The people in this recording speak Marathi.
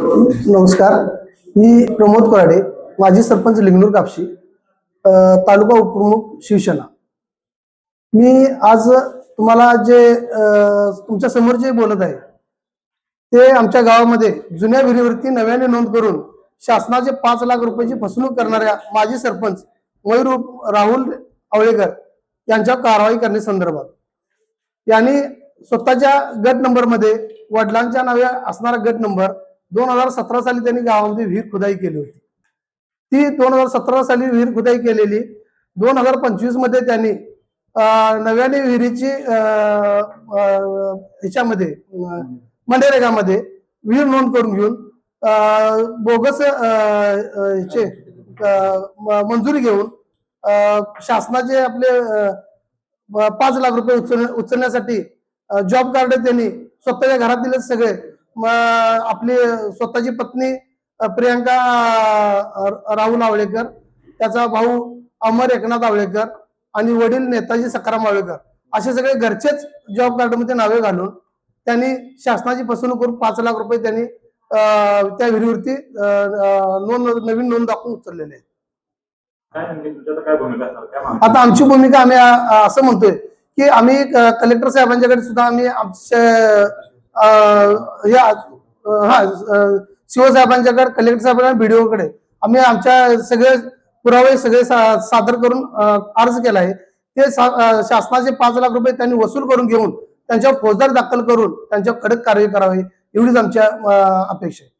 नमस्कार. मी प्रमोद कोराडे माजी सरपंच लिंगनूर कापशी तालुका उपप्रमुख शिवसेना. मी आज तुम्हाला जे तुमच्यासमोर जे बोलत आहे ते आमच्या गावामध्ये जुन्या विहिरीवरती नव्याने नोंद करून शासनाचे पाच लाख रुपयाची फसवणूक करणाऱ्या माजी सरपंच मयूर राहुल आवळेकर यांच्यावर कारवाई करण्यासंदर्भात यांनी स्वतःच्या गट नंबरमध्ये वडिलांच्या नावे असणारा गट नंबर दोन हजार सतरा साली त्यांनी गावामध्ये विहीर खुदाई केली होती. ती दोन हजार सतरा साली विहीर खुदाई केलेली दोन हजार पंचवीसमध्ये त्यांनी नव्याने विहिरीची ह्याच्यामध्ये मंडेरेगामध्ये मनरेगामध्ये विहीर नोंद करून घेऊन बोगस ह्याचे मंजुरी घेऊन शासनाचे आपले पाच लाख रुपये उचल उचलण्यासाठी जॉब कार्ड त्यांनी स्वतःच्या घरातीलच सगळे. आपली स्वतःची पत्नी प्रियांका राहुल आवळेकर त्याचा भाऊ अमर एकनाथ आवळेकर आणि वडील नेताजी सखाराम आवळेकर. असे सगळे घरचेच जॉब कार्डमध्ये नावे घालून त्यांनी शासनाची फसवणूक करून पाच लाख रुपये त्यांनी त्या विहिरीवरती नोंद नवीन नोंद दाखवून उचललेले नेमकी तुमची आता आमची भूमिका आम्ही असं म्हणतोय की आम्ही कलेक्टर साहेबांच्याकडे सुद्धा आम्ही आमच्या या हा शिवसाहेबांच्याकडे कलेक्टर साहेबांना बीडीओकडे. आम्ही आमच्या सगळे पुरावे सगळे सा- सादर करून अर्ज केला आहे. ते शासनाचे पाच लाख रुपये त्यांनी वसूल करून घेऊन त्यांच्यावर फौजदार दाखल करून त्यांच्यावर कडक कारवाई करावी एवढीच आमच्या अपेक्षा आहे.